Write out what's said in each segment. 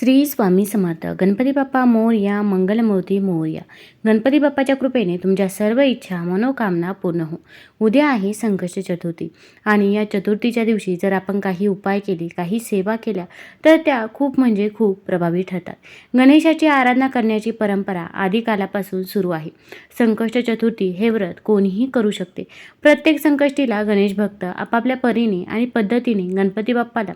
श्री स्वामी समर्थ. गणपती बाप्पा मोर्या मंगलमूर्ती मोर्या. गणपती बाप्पाच्या कृपेने तुमच्या सर्व इच्छा मनोकामना पूर्ण हो. उद्या आहे संकष्ट चतुर्थी. आणि या चतुर्थीच्या दिवशी जर आपण काही उपाय केले काही सेवा केल्या तर त्या खूप म्हणजे खूप प्रभावी ठरतात. गणेशाची आराधना करण्याची परंपरा आदिकालापासून सुरू आहे. संकष्ट चतुर्थी हे व्रत कोणीही करू शकते. प्रत्येक संकष्टीला गणेश भक्त आपापल्या परीने आणि पद्धतीने गणपती बाप्पाला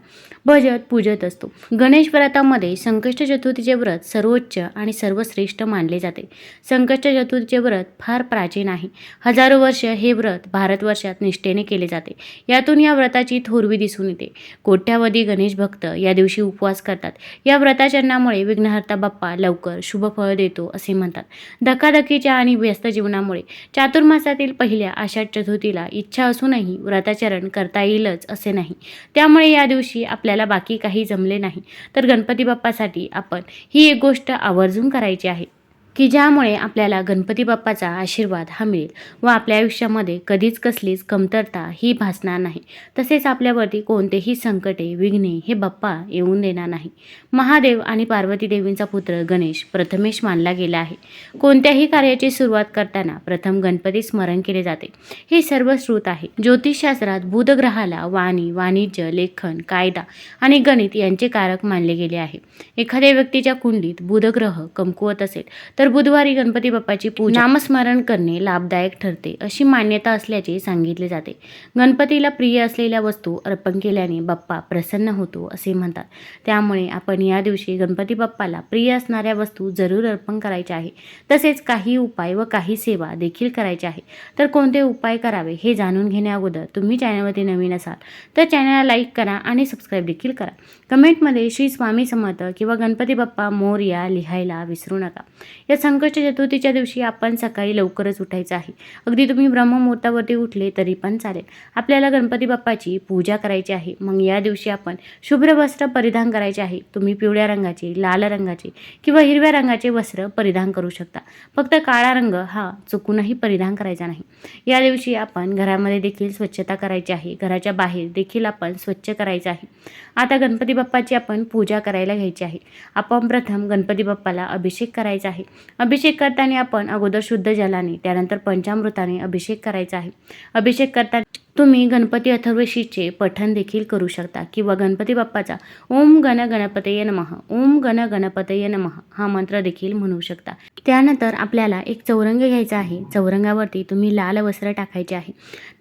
भजत पूजत असतो. गणेश व्रतामध्ये संकष्ट चतुर्थीचे व्रत सर्वोच्च आणि सर्वश्रेष्ठ मानले जाते. संकष्ट चतुर्थीचे व्रत फार प्राचीन आहे. हजारो वर्ष हे व्रत भारतवर्षात निष्ठेने केले जाते. यातून या व्रताची थोरवी दिसून येते. कोट्यावधी गणेश भक्त या दिवशी उपवास करतात. या व्रताचरणामुळे विघ्नहर्ता बाप्पा लवकर शुभ फळ देतो असे म्हणतात. धकाधकीच्या आणि व्यस्त जीवनामुळे चातुर्मासातील पहिल्या आषाढ चतुर्थीला इच्छा असूनही व्रताचरण करता येईलच असे नाही. त्यामुळे या दिवशी आपल्याला बाकी काही जमले नाही. तर गणपती बाप्पासाठी आपण ही एक गोष्ट आवर्जून करायची आहे. की ज्यामुळे आपल्याला गणपती बाप्पाचा आशीर्वाद हा मिळेल व आपल्या आयुष्यामध्ये कधीच कसलीच कमतरता ही भासणार नाही. तसेच आपल्यावरती कोणतेही संकटे विघ्ने हे बाप्पा येऊन देणार नाही. महादेव आणि पार्वती देवींचा पुत्र गणेश प्रथमेश मानला गेला आहे. कोणत्याही कार्याची सुरुवात करताना प्रथम गणपती स्मरण केले जाते. हे सर्व श्रुत आहे. ज्योतिषशास्त्रात बुधग्रहाला वाणी वाणिज्य लेखन कायदा आणि गणित यांचे कारक मानले गेले आहे. एखाद्या व्यक्तीच्या कुंडलीत बुधग्रह कमकुवत असेल तर बुधवारी गणपती बाप्पाची पूजा. नामस्मरण करणे लाभदायक ठरते अशी मान्यता असल्याचे सांगितले जाते. गणपतीला प्रिय असलेल्या वस्तू अर्पण केल्याने बाप्पा प्रसन्न होतो असे म्हणतात. त्यामुळे आपण या दिवशी गणपती बाप्पाला प्रिय असणाऱ्या वस्तू जरूर अर्पण करायच्या आहे. तसेच काही उपाय व काही सेवा देखील करायच्या आहे. तर कोणते उपाय करावे हे जाणून घेण्या अगोदर तुम्ही चॅनलवरती नवीन असाल तर चॅनलला लाईक करा आणि सबस्क्राईब देखील करा. कमेंटमध्ये श्री स्वामी समर्थ किंवा गणपती बाप्पा मोर्या लिहायला विसरू नका. या संकष्ट चतुर्थीच्या दिवशी आपण सकाळी लवकरच उठायचं आहे. अगदी तुम्ही ब्रह्ममुहूर्तावरती उठले तरी पण चालेल. आपल्याला गणपती बाप्पाची पूजा करायची आहे. मग या दिवशी आपण शुभ्र वस्त्र परिधान करायचे आहे. तुम्ही पिवळ्या रंगाचे लाल रंगाचे किंवा हिरव्या रंगाचे वस्त्र परिधान करू शकता. फक्त काळा रंग हा चुकूनही परिधान करायचा नाही. या दिवशी आपण घरामध्ये देखील स्वच्छता करायची आहे. घराच्या बाहेर देखील आपण स्वच्छ करायचं आहे. आता गणपती बाप्पाची आपण पूजा करायला घ्यायची आहे. आपण प्रथम गणपती बाप्पाला अभिषेक करायचा आहे. अभिषेक करताना आपण अगोदर शुद्ध जलाने त्यानंतर पंचामृताने अभिषेक करायचा आहे. अभिषेक करताना तुम्ही गणपती अथर्वशीचे पठण देखील करू शकता. किंवा गणपती बाप्पाचा ओम गण गणपतये नमः ओम गण गणपतये नमः हा मंत्र देखील म्हणू शकता. त्यानंतर आपल्याला एक चौरंग घ्यायचा आहे. चौरंगावरती तुम्ही लाल वस्त्र टाकायचे आहे.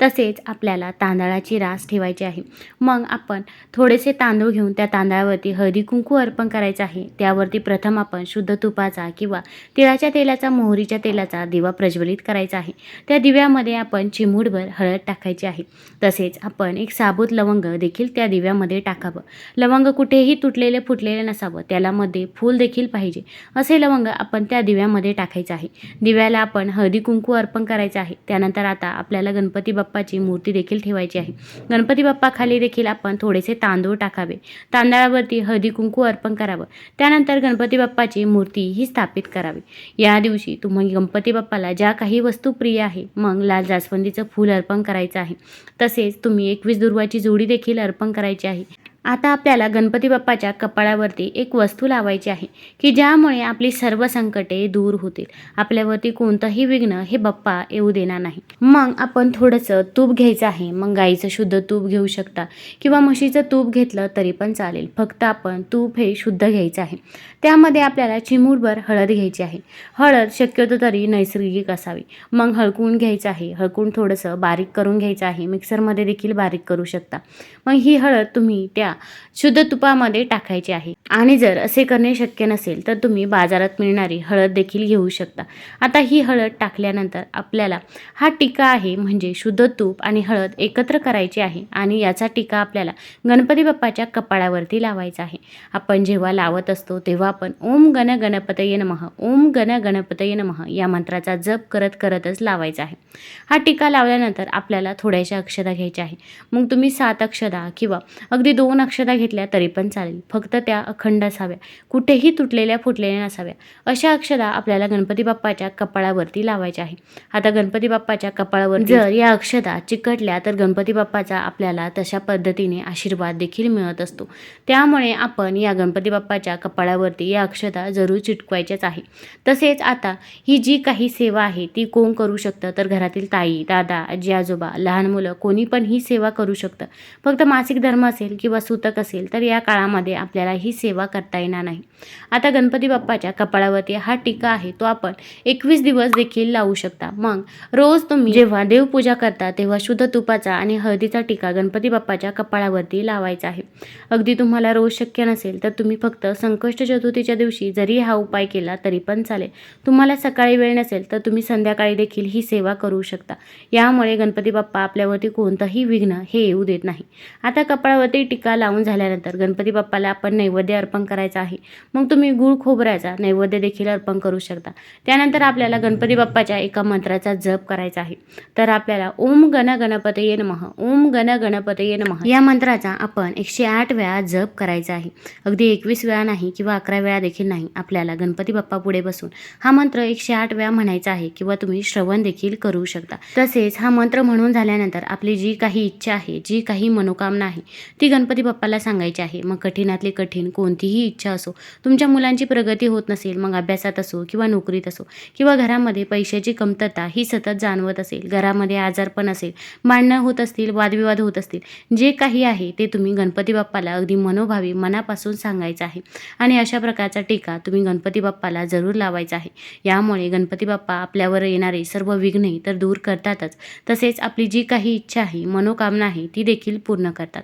तसेच आपल्याला तांदळाची रास ठेवायची आहे. मग आपण थोडेसे तांदूळ घेऊन त्या तांदळावरती हळदी कुंकू अर्पण करायचं आहे. त्यावरती प्रथम आपण शुद्ध तुपाचा किंवा तिळाच्या तेलाचा मोहरीच्या तेलाचा दिवा प्रज्वलित करायचा आहे. त्या दिव्यामध्ये आपण चिमूटभर हळद टाकायची आहे तसेच आपण एक साबूत लवंग देखील त्या दिव्यामध्ये टाकावं. लवंग कुठेही तुटलेले फुटलेले नसावं. त्याला मध्ये फूल देखील पाहिजे. असे लवंग आपण त्या दिव्यामध्ये टाकायचं आहे. दिव्याला आपण हळदी कुंकू अर्पण करायचं आहे. त्यानंतर आता आपल्याला गणपती बाप्पाची मूर्ती देखील ठेवायची आहे. गणपती बाप्पाखाली देखील आपण थोडेसे तांदूळ टाकावे. तांदळावरती हळदी कुंकू अर्पण करावं. त्यानंतर गणपती बाप्पाची मूर्ती ही स्थापित करावी. या दिवशी तुम्ही गणपती बाप्पाला ज्या काही वस्तू प्रिय आहे मग लाल जास्वंदीचं फूल अर्पण करायचं आहे. तसेच तुम्ही एकवीस दुर्वाची जोडी देखील अर्पण करायची आहे. आता आपल्याला गणपती बाप्पाच्या कपाळावरती एक वस्तू लावायची आहे की ज्यामुळे आपली सर्व संकटे दूर होतील. आपल्यावरती कोणतंही विघ्न हे बाप्पा येऊ देणार नाही. मग आपण थोडंसं तूप घ्यायचं आहे. मग गाईचं शुद्ध तूप घेऊ शकता. किंवा म्हशीचं तूप घेतलं तरी पण चालेल. फक्त आपण तूप हे शुद्ध घ्यायचं आहे. त्यामध्ये आपल्याला चिमूरभर हळद घ्यायची आहे. हळद शक्यतो तरी नैसर्गिक असावी. मग हळकून घ्यायचं आहे. हळकून थोडंसं बारीक करून घ्यायचं आहे. मिक्सरमध्ये देखील बारीक करू शकता. मग ही हळद तुम्ही त्या शुद्ध तुपामध्ये टाकायचे आहे. आणि जर असे करणे शक्य नसेल तर तुम्ही बाजारात मिळणारी हळद देखील घेऊ शकता. आता ही हळद टाकल्यानंतर आपल्याला हा टीका आहे म्हणजे शुद्ध तूप आणि हळद एकत्र करायची आहे आणि याचा टीका आपल्याला गणपती बाप्पाच्या कपाळावरती लावायचा आहे. आपण जेव्हा लावत असतो तेव्हा आपण ओम गण गणपतये नमः ओम गण गणपतये नमः या मंत्राचा जप करत करतच लावायचा आहे. हा टीका लावल्यानंतर आपल्याला थोड्याशा अक्षदा घ्यायच्या आहे. मग तुम्ही सात अक्षदा किंवा अगदी दोन अक्षता घेतल्या तरी पण चालेल. फक्त त्या अखंड असाव्या. कुठेही तुटलेल्या फुटलेल्या नसाव्या. अशा अक्षता आपल्याला गणपती बाप्पाच्या कपाळावरती लावायच्या आहे आता गणपती बाप्पाच्या कपाळावर जर या अक्षता चिकटल्या तर गणपती बाप्पाचा आपल्याला तशा पद्धतीने आशीर्वाद देखील मिळत असतो. त्यामुळे आपण या गणपती बाप्पाच्या कपाळावरती या अक्षता जरूर चिटकवायच्याच आहे. तसेच आता ही जी काही सेवा आहे ती कोण करू शकतं? तर घरातील ताई दादा आजी आजोबा लहान मुलं कोणी पण ही सेवा करू शकतं. फक्त मासिक धर्म असेल किंवा सूतक असेल तर या काळामध्ये आपल्याला ही सेवा करता येणार नाही. आता गणपती बाप्पाच्या कपाळावरती हा टीका आहे तो आपण एकवीस दिवस देखील लावू शकता. मग रोज तुम्ही जेव्हा देवपूजा करता तेव्हा शुद्ध तुपाचा आणि हळदीचा टीका गणपती बाप्पाच्या कपाळावरती लावायचा आहे. अगदी तुम्हाला रोज शक्य नसेल तर तुम्ही फक्त संकष्ट चतुर्थीच्या दिवशी जरी हा उपाय केला तरी पण चालेल. तुम्हाला सकाळी वेळ नसेल तर तुम्ही संध्याकाळी देखील ही सेवा करू शकता. यामुळे गणपती बाप्पा आपल्यावरती कोणतंही विघ्न हे येऊ देत नाही. आता कपाळावरती टीका लावून झाल्यानंतर गणपती बाप्पाला आपण नैवेद्य अर्पण करायचा आहे. मग तुम्ही गुळ खोबऱ्याचा नैवेद्य देखील अर्पण करू शकता. त्यानंतर आपल्याला गणपती बाप्पाच्या एका मंत्राचा जप करायचा आहे. तर आपल्याला ओम गण गणपतये नमः ओम गण गणपतये नमः या मंत्राचा आपण एकशे आठ वेळा जप करायचा आहे. अगदी एकवीस वेळा नाही किंवा अकरा वेळा देखील नाही आपल्याला गणपती बाप्पा पुढे बसून हा मंत्र एकशे आठ वेळा म्हणायचा आहे किंवा तुम्ही श्रवण देखील करू शकता. तसेच हा मंत्र म्हणून झाल्यानंतर आपली जी काही इच्छा आहे जी काही मनोकामना आहे ती गणपती बाप्पाला सांगायचे आहे मग कठीणातली कठीण कोणतीही इच्छा असो तुमच्या मुलांची प्रगती होत नसेल मग अभ्यासात असो किंवा नोकरीत असो किंवा घरामध्ये पैशाची कमतरता ही सतत जाणवत असेल घरामध्ये आजारपण असेल भांडणं होत असतील वादविवाद होत असतील जे काही आहे ते तुम्ही गणपती बाप्पाला अगदी मनोभावी मनापासून सांगायचं आहे आणि अशा प्रकारचा टीका तुम्ही गणपती बाप्पाला जरूर लावायचा आहे. यामुळे गणपती बाप्पा आपल्यावर येणारे सर्व विघ्ने तर दूर करतातच. तसेच आपली जी काही इच्छा आहे मनोकामना आहे ती देखील पूर्ण करतात.